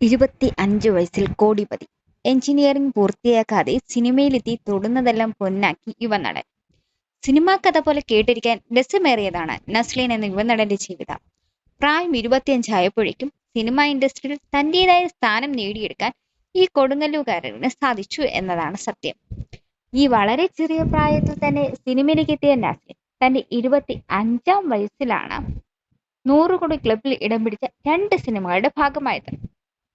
ഇരുപത്തി അഞ്ച് വയസ്സിൽ കോടിപതി. എഞ്ചിനീയറിംഗ് പൂർത്തിയാക്കാതെ സിനിമയിലെത്തി തൊടുന്നതെല്ലാം പൊന്നാക്കി യുവനടൻ സിനിമാ കഥ പോലെ കേട്ടിരിക്കാൻ രസമേറിയതാണ് നസ്ലീൻ എന്ന യുവനടന്റെ ജീവിതം. പ്രായം ഇരുപത്തിയഞ്ചായപ്പോഴേക്കും സിനിമാ ഇൻഡസ്ട്രിയിൽ തന്റേതായ സ്ഥാനം നേടിയെടുക്കാൻ ഈ കൊടുങ്ങല്ലൂകാരന് സാധിച്ചു എന്നതാണ് സത്യം. ഈ വളരെ ചെറിയ പ്രായത്തിൽ തന്നെ സിനിമയിലേക്ക് എത്തിയ നസ്ലിൻ തന്റെ ഇരുപത്തി അഞ്ചാം വയസ്സിലാണ് നൂറുകോടി ക്ലബിൽ ഇടം പിടിച്ച രണ്ട് സിനിമകളുടെ ഭാഗമായത്.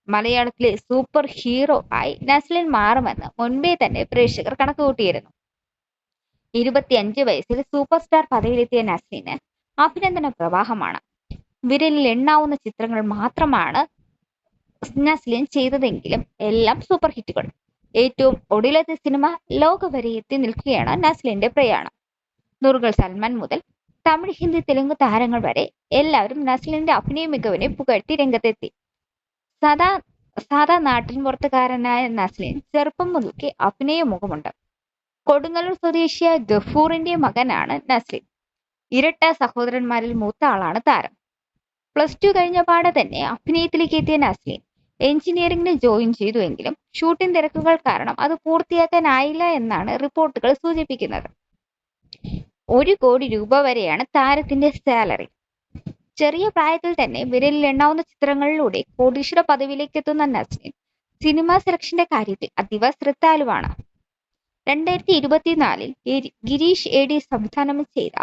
മലയാളത്തിലെ സൂപ്പർ ഹീറോ ആയി നസ്ലിൻ മാറുമെന്ന് മുൻപേ തന്നെ പ്രേക്ഷകർ കണക്കുകൂട്ടിയിരുന്നു. ഇരുപത്തിയഞ്ച് വയസ്സിൽ സൂപ്പർ സ്റ്റാർ പദവിയിലെത്തിയ നസ്ലിന് അഭിനന്ദന പ്രവാഹമാണ്. വിരലിൽ എണ്ണാവുന്ന ചിത്രങ്ങൾ മാത്രമാണ് നസ്ലിൻ ചെയ്തതെങ്കിലും എല്ലാം സൂപ്പർ ഹിറ്റുകൾ ഏറ്റവും ഒടുവിലത്തെ സിനിമ ലോക വരെ എത്തി നിൽക്കുകയാണ് നസ്ലിന്റെ പ്രയാണം. നൂറുകൾ സൽമാൻ മുതൽ തമിഴ് ഹിന്ദി തെലുങ്ക് താരങ്ങൾ വരെ എല്ലാവരും നസ്ലിന്റെ അഭിനയ മികവിനെ പുകഴ്ത്തി രംഗത്തെത്തി. സദാ സാധാ നാട്ടിൻ പുറത്തുകാരനായ നസ്ലിൻ ചെറുപ്പം മുതൽക്കേ അഭിനയ മുഖമുണ്ട്. കൊടുങ്ങല്ലൂർ സ്വദേശിയായ ഗഫൂറിന്റെ മകനാണ് നസ്ലിൻ. ഇരട്ട സഹോദരന്മാരിൽ മൂത്ത ആളാണ് താരം. പ്ലസ് ടു കഴിഞ്ഞ പാടെ തന്നെ അഭിനയത്തിലേക്ക് എത്തിയ നസ്ലിൻ എഞ്ചിനീയറിംഗിന് ജോയിൻ ചെയ്തുവെങ്കിലും ഷൂട്ടിംഗ് തിരക്കുകൾ കാരണം അത് പൂർത്തിയാക്കാനായില്ല എന്നാണ് റിപ്പോർട്ടുകൾ സൂചിപ്പിക്കുന്നത്. ഒരു കോടി രൂപ വരെയാണ് താരത്തിന്റെ സാലറി. ചെറിയ പ്രായത്തിൽ തന്നെ വിരലിൽ എണ്ണാവുന്ന ചിത്രങ്ങളിലൂടെ കോടീശ്വര പദവിയിലേക്ക് എത്തുന്ന നസ്ലിൻ സിനിമാ സെലക്ഷന്റെ കാര്യത്തിൽ അതീവ ശ്രദ്ധാലുവാണ്. രണ്ടായിരത്തി ഇരുപത്തിനാലിൽ ഗിരീഷ് എ ഡി സംവിധാനം ചെയ്ത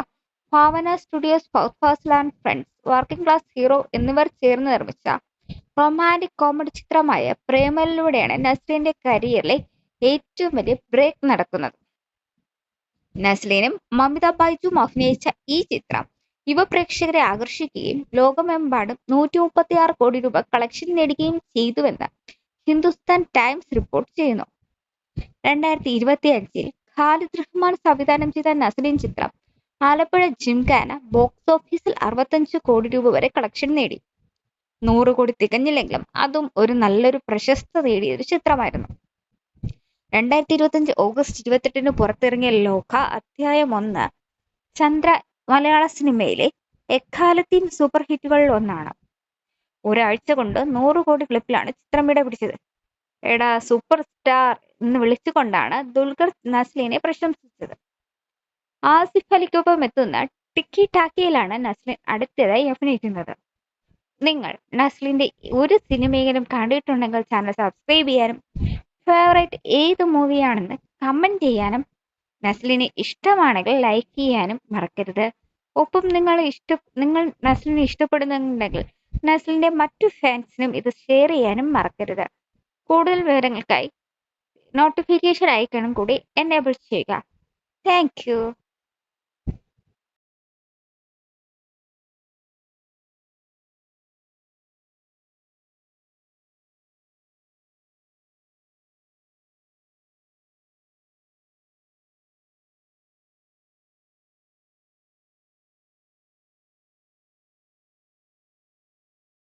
Bhavana studios first and friends working class hero എന്നിവർ ചേർന്ന് നിർമ്മിച്ച റൊമാന്റിക് കോമഡി ചിത്രമായ പ്രേമലിലൂടെയാണ് നസ്ലിന്റെ കരിയറിലെ ഏറ്റവും വലിയ ബ്രേക്ക് നടക്കുന്നത്. നസ്ലിനും മമിത ബൈജുവും അഭിനയിച്ച ഈ ചിത്രം യുവ പ്രേക്ഷകരെ ആകർഷിക്കുകയും ലോകമെമ്പാടും നൂറ്റി മുപ്പത്തി ആറ് കോടി രൂപ കളക്ഷൻ നേടുകയും ചെയ്തുവെന്ന് ഹിന്ദുസ്ഥാൻ ടൈംസ് റിപ്പോർട്ട് ചെയ്യുന്നു. രണ്ടായിരത്തി ഇരുപത്തി അഞ്ചിൽ ഖാലിദ് റഹ്മാൻ സംവിധാനം ചെയ്ത നസലിൻ ചിത്രം ആലപ്പുഴ ജിംഖാന ബോക്സ് ഓഫീസിൽ അറുപത്തഞ്ച് കോടി രൂപ വരെ കളക്ഷൻ നേടി. നൂറ് കോടി തികഞ്ഞില്ലെങ്കിലും അതും ഒരു നല്ലൊരു പ്രശസ്ത നേടിയ ഒരു ചിത്രമായിരുന്നു. രണ്ടായിരത്തി ഇരുപത്തഞ്ച് ഓഗസ്റ്റ് ഇരുപത്തെട്ടിന് പുറത്തിറങ്ങിയ ലോക അധ്യായം ഒന്ന് ചന്ദ്ര മലയാള സിനിമയിലെ എക്കാലത്തെയും സൂപ്പർ ഹിറ്റുകളിൽ ഒന്നാണ്. ഒരാഴ്ച കൊണ്ട് നൂറ് കോടി ക്ലിപ്പിലാണ് ചിത്രം ഇട പിടിച്ചത് എടാ സൂപ്പർ സ്റ്റാർ എന്ന് വിളിച്ചുകൊണ്ടാണ് ദുൽഖർ നസ്ലിനെ പ്രശംസിച്ചത്. ആസിഫ് അലിക്കൊപ്പം എത്തുന്ന ടിക്കി ടാക്കിയിലാണ് നസ്ലിൻ അടുത്തതായി അഭിനയിക്കുന്നത്. നിങ്ങൾ നസ്ലിന്റെ ഒരു സിനിമയെങ്കിലും കണ്ടിട്ടുണ്ടെങ്കിൽ ചാനൽ സബ്സ്ക്രൈബ് ചെയ്യാനും ഫേവറേറ്റ് ഏത് മൂവിയാണെന്ന് കമന്റ് ചെയ്യാനും നസ്ലിനെ ഇഷ്ടമാണെങ്കിൽ ലൈക്ക് ചെയ്യാനും മറക്കരുത്. ഒപ്പം നിങ്ങൾ ഇഷ്ട നിങ്ങൾ നസ്ലിനെ ഇഷ്ടപ്പെടുന്നുണ്ടെങ്കിൽ നസ്ലിന്റെ മറ്റു ഫാൻസിനും ഇത് ഷെയർ ചെയ്യാനും മറക്കരുത്. കൂടുതൽ വിവരങ്ങൾക്കായി നോട്ടിഫിക്കേഷൻ ഐക്കണും കൂടി എനേബിൾ ചെയ്യുക. താങ്ക്